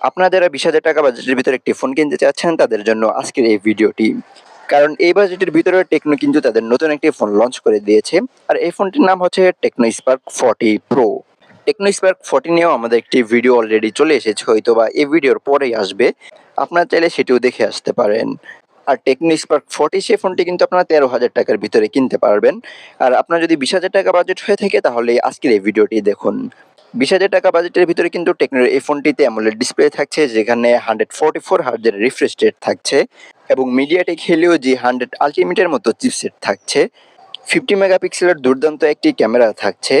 আপনারা যারা বিশ হাজার টাকা বাজেটের ভিতরে একটি ফোন কিনতে চাচ্ছেন, তাদের জন্য আজকের এই ভিডিওটি। কারণ এই বাজেটের ভিতরে টেকনো কিন্তু তাদের নতুন একটি ফোন লঞ্চ করে দিয়েছে। আর এই ফোনটির নাম হচ্ছে Tecno Spark forty pro Tecno Spark forty নিয়েও আমাদের একটি ভিডিও অলরেডি চলে এসেছে, হয়তো বা এই ভিডিওর পরেই আসবে। আপনারা চাইলে সেটিও দেখে আসতে পারেন। আর টেকনো স্পার্ক ফর্টি সেই ফোনটি কিন্তু আপনারা তেরো হাজার টাকার ভিতরে কিনতে পারবেন। আর আপনার যদি বিশ হাজার টাকা বাজেট হয়ে থাকে, তাহলে আজকের এই ভিডিওটি দেখুন। বিশ হাজার টাকা বাজেটের ভিতরে কিন্তু টেকনোর এই ফোনটিতে অ্যামোলেড ডিসপ্লে থাকছে, যেখানে হান্ড্রেড ফোর্টি ফোর হার্জের রিফ্রেশ রেট থাকছে এবং মিডিয়াটেক হেলিও জি হান্ড্রেড আলটিমিটের মতো চিপসেট থাকছে। ফিফটি মেগাপিক্সেলের দুর্দান্ত একটি ক্যামেরা থাকছে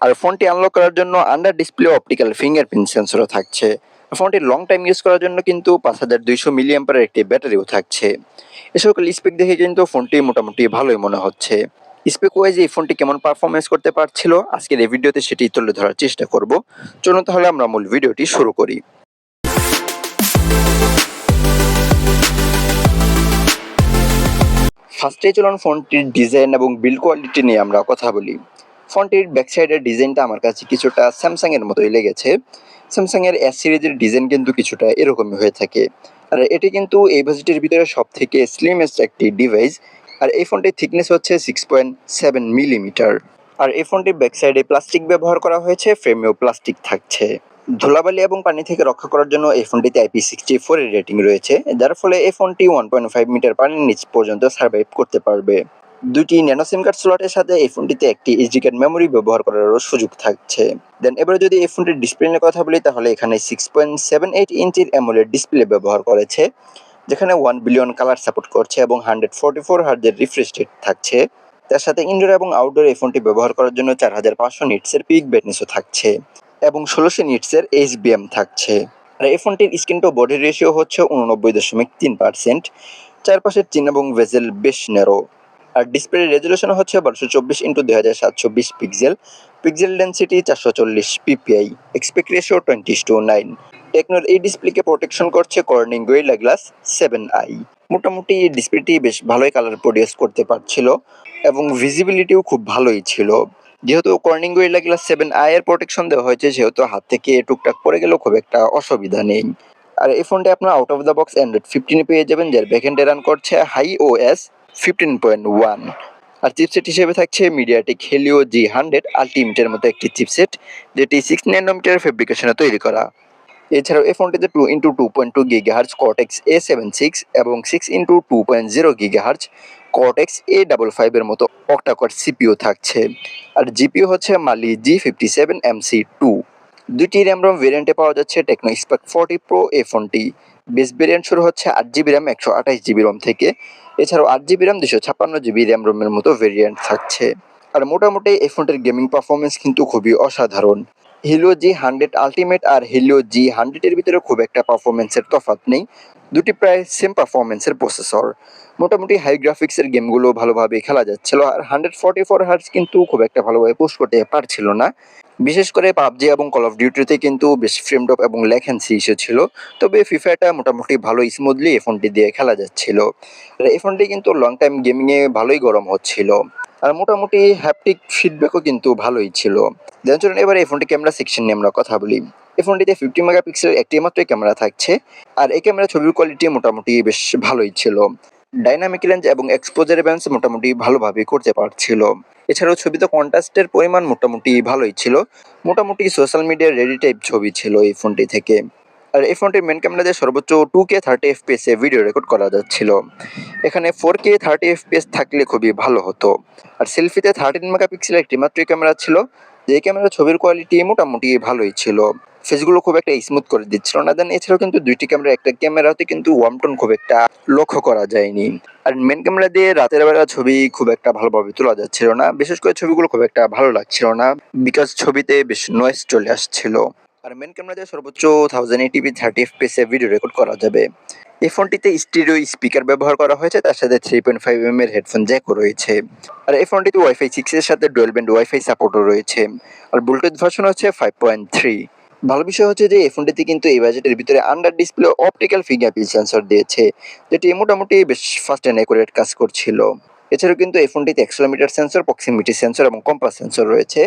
আর ফোনটি আনলক করার জন্য আন্ডার ডিসপ্লে অপটিক্যাল ফিঙ্গারপ্রিন্ট সেন্সরও থাকছে। ফোনটি লং টাইম ইউজ করার জন্য কিন্তু পাঁচ হাজার দুইশো মিলিয়াম্পারের একটি ব্যাটারিও থাকছে। এ সকল স্পেক দেখে কিন্তু ফোনটি মোটামুটি ভালোই মনে হচ্ছে। স্পেক ওয়াইজ এই ফোনটি কেমন পারফরমেন্স করতে পারছিল? আজকের এই ভিডিওতে সেটি তুলে ধরার চেষ্টা করব। চলুন তাহলে আমরা মূল ভিডিওটি শুরু করি। ফার্স্টে চলুন ফোনটির ডিজাইন এবং বিল্ড কোয়ালিটি নিয়ে আমরা কথা বলি। ফোনটির ব্যাক সাইডের ডিজাইনটা আমার কাছে কিছুটা স্যামসাং এর মতোই লেগেছে। স্যামসাং এর এস সিরিজের ডিজাইন কিন্তু কিছুটা এরকমই হয়ে থাকে। আর এটি কিন্তু এই বাজেটের ভিতরে সব থেকে স্লিমেস্ট একটি ডিভাইস আর এই ফোনটির থিকনেস হচ্ছে সিক্স পয়েন্ট সেভেন মিলিমিটার আর এই ফোনটির ব্যাক সাইডে প্লাস্টিক ব্যবহার করা হয়েছে ফ্রেমেও প্লাস্টিক থাকছে। ধুলাবালি এবং পানি থেকে রক্ষা করার জন্য এই ফোনটিতে আইপি সিক্সটি ফোর এর রেটিং রয়েছে, যার ফলে এই ফোনটি ওয়ান পয়েন্ট ফাইভ মিটার পানির নিচ পর্যন্ত সার্ভাইভ করতে পারবে। দুটি ন্যানো সিম কার্ড স্লটের সাথে এই ফোনটিতে একটি এইচডি কার্ড মেমোরি ব্যবহার করারও সুযোগ থাকছে। দেন এবারে যদি এই ফোনটির ডিসপ্লে নিয়ে কথা বলি, তাহলে এখানে সিক্স পয়েন্ট সেভেন এইট ইঞ্চির অ্যামোলেড ডিসপ্লে ব্যবহার করেছে। যেখানে ওয়ান বিলিয়ন কালার সাপোর্ট করছে এবং হান্ড্রেড ফোর্টি ফোর হার্জের রিফ্রেশ রেট থাকছে। তার সাথে ইনডোর এবং আউটডোর এই ফোনটি ব্যবহার করার জন্য চার হাজার পাঁচশো নিটসের পিক ব্রাইটনেসও থাকছে এবং ষোলোশো নিটসের এইচবিএম থাকছে। আর এই ফোনটির স্ক্রিন টু বডি রেশিও হচ্ছে উননব্বই দশমিক তিন পার্সেন্ট চারপাশের চিহ্ন এবং ভেজেল বেশ নেরো আর ডিসপ্লে রেজলিউশন হচ্ছে বারোশো চব্বিশ ইন্টু দুই হাজার সাতশো বিশ পিক্সেল পিক্সেল ডেন্সিটি চারশো চল্লিশ PPI aspect ratio twenty two nine টেকনোর এই ডিসপ্লেকে প্রোটেকশন করছে Corning Gorilla glass seven i মোটামুটি এই ডিসপ্লেটি বেশ ভালোই কালার প্রডিউস করতে পারছিল এবং ভিজিবিলিটিও খুব ভালোই ছিল। যেহেতু Corning gorilla glass seven I এর প্রোটেকশন দেওয়া হয়েছে যেহেতু হাত থেকে টুকটাক পড়ে গেলেও খুব একটা অসুবিধা নেই। আর এই ফোনটি আপনার out of the box Android ফিফটিনে পেয়ে যাবেন, যার ব্যাকেন্ডে রান করছে Hi O S fifteen point one আর চিপসেট হিসেবে থাকছে মিডিয়াটেক হেলিও জি হান্ড্রেড আলটিমিটের মতো একটি চিপসেট যেটি সিক্স ন্যানোমিটার ফেব্রিকেশনে তৈরি করা। এছাড়াও এই ফোনটিতে two into two point two gigahertz Cortex A seven six এবং six into two point zero gigahertz Cortex A double ফাইভের মতো অক্টাকট সিপিও থাকছে। আর জিপিও হচ্ছে Mali G fifty seven MC two দুইটি র্যাম রম ভেরিয়েন্টে পাওয়া যাচ্ছে টেকনো স্পার্ক ফোর্টি প্রো এ ফোনটি। বেস ভেরিয়েন্ট শুরু হচ্ছে আট জিবি র্যাম একশো আঠাশ জিবি রম থেকে। এছাড়াও আট জিবি র্যাম দুশো ছাপ্পান্ন জিবি র্যাম রোমের মতো ভেরিয়েন্ট থাকছে। আর মোটামুটি এই ফোনটির গেমিং পারফরমেন্স কিন্তু খুবই অসাধারণ। হিলিও জি হান্ড্রেড আলটিমেট আর হিলিও জি হান্ড্রেডের ভিতরে খুব একটা পারফরমেন্সের তফাৎ নেই। দুটি প্রায় সেম পারফরমেন্সের প্রসেসর মোটামুটি হাই গ্রাফিক্সের গেমগুলো ভালোভাবে খেলা যাচ্ছিল আর হান্ড্রেড ফর্টি ফোর হার্স কিন্তু খুব একটা ভালোভাবে পোস্ট করতে পারছিল না। বিশেষ করে পাবজি এবং কল অফ ডিউটিতে কিন্তু বেশ ফ্রেম ড্রপ এবং ল্যাকেন্সি ইস্যু ছিল। তবে ফিফাটা মোটামুটি ভালো স্মুথলি এই ফোনটি দিয়ে খেলা যাচ্ছিল। এই ফোনটি কিন্তু লং টাইম গেমিংয়ে ভালোই গরম হচ্ছিল। আর মোটামুটি হ্যাপটিক ফিডব্যাকও কিন্তু ভালোই ছিল। দেন চলুন এবার এই ফোনটি ক্যামেরা সেকশন নিয়ে আমরা কথা বলি। এই ফোনটিতে ফিফটি মেগাপিক্সেলের একটি মাত্রই ক্যামেরা থাকছে, আর এই ক্যামেরা ছবির কোয়ালিটি মোটামুটি বেশ ভালোই ছিল। ডাইনামিক রেঞ্জ এবং এক্সপোজার ব্যান্স মোটামুটি ভালোভাবে করতে পারছিল। এছাড়াও ছবিতে কন্ট্রাস্টের পরিমাণ মোটামুটি ভালোই ছিল। মোটামুটি সোশ্যাল মিডিয়ার রেডি টাইপ ছবি ছিল এই ফোনটি থেকে। আর এই ফোনটির মেন ক্যামেরা দিয়ে সর্বোচ্চ two K thirty FPS video record করা যাচ্ছিল। এখানে ফোর কে থার্টি এফপিএস থাকলে খুবই ভালো হতো। আর সেলফিতে থার্টিন মেগাপিক্সেলের একটি মাত্রই ক্যামেরা ছিল। যে ক্যামেরা ছবির কোয়ালিটি মোটামুটি ভালোই ছিল। ফেসগুলো খুব একটা স্মুথ করে দিচ্ছিল না। দেন এছাড়াও কিন্তু দুইটি ক্যামেরা একটা ক্যামেরাতে কিন্তু ওয়ামটন খুব একটা লক্ষ্য করা যায়নি। আর মেন ক্যামেরা দিয়ে রাতের বেলা ছবি খুব একটা ভালোভাবে তোলা যাচ্ছিল না। বিশেষ করে ছবিগুলো খুব একটা ভালো লাগছিল না। বিকজ ছবিতে বেশ নয়েস চলে আসছিল। আর মেন ক্যামেরা দিয়ে সর্বোচ্চ thousand eighty P thirty FPS video record করা যাবে। এই ফোনটিতে স্টিরিও স্পিকার ব্যবহার করা হয়েছে, তার সাথে থ্রি পয়েন্ট ফাইভ এম এর হেডফোন জ্যাকও রয়েছে। আর এই ফোনটিতে ওয়াইফাই সিক্স এর সাথে ডুয়েল ব্যান্ড ওয়াইফাই সাপোর্টও রয়েছে। আর ব্লুটুথ ভার্সন হচ্ছে ফাইভ পয়েন্ট থ্রি ভালো বিষয় হচ্ছে যে, এই ফোনটিতে কিন্তু এই বাজেটের ভিতরে under display optical fingerprint sensor দিয়েছে, যেটি মোটামুটি বেশ ফাস্ট অ্যান্ড অ্যাকুরেট কাজ করছিল। এছাড়াও কিন্তু এই ফোনটিতে অ্যাক্সেলোমিটার সেন্সর প্রক্সিমিটি সেন্সর এবং কম্পাস সেন্সর রয়েছে।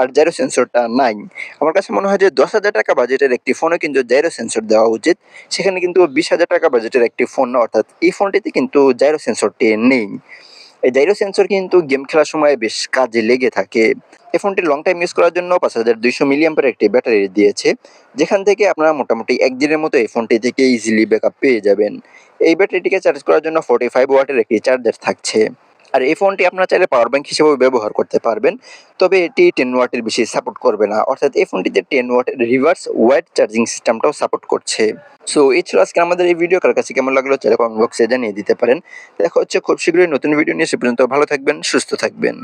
আর জাইরো সেন্সরটা নাই আমার কাছে মনে হয় যে দশ হাজার টাকা বাজেটের একটি ফোনে কিন্তু জাইরো সেন্সর দেওয়া উচিত। সেখানে কিন্তু বিশ হাজার টাকা বাজেটের একটি ফোন অর্থাৎ এই ফোনটিতে কিন্তু জাইরো সেন্সরটি নেই। এই জাইরো সেন্সর কিন্তু গেম খেলার সময় বেশ কাজে লেগে থাকে। এই ফোনটি লং টাইম ইউজ করার জন্য পাঁচ হাজার দুইশো মিলিয়াম্পের একটি ব্যাটারি দিয়েছে। যেখান থেকে আপনারা মোটামুটি একদিনের মতো এই ফোনটি থেকে ইজিলি ব্যাকআপ পেয়ে যাবেন। এই ব্যাটারিটিকে চার্জ করার জন্য ফোর্টি ফাইভ ওয়াটের একটি চার্জার থাকছে। আর এই ফোনটি আপনারা চাইলে পাওয়ার ব্যাংক হিসেবেও ব্যবহার করতে পারবেন। তবে এটি টেন ওয়াটের বেশি সাপোর্ট করবে না। অর্থাৎ এই ফোনটিতে টেন ওয়াটের রিভার্স ওয়াইড চার্জিং সিস্টেমটাও সাপোর্ট করছে। সো এই ছিল আজকে আমাদের এই ভিডিও কার কাছে কেমন লাগল চাইলে কমেন্ট বক্সে জানিয়ে দিতে পারেন। দেখা হচ্ছে খুব শীঘ্রই নতুন ভিডিও নিয়ে। সে পর্যন্ত ভালো থাকবেন, সুস্থ থাকবেন।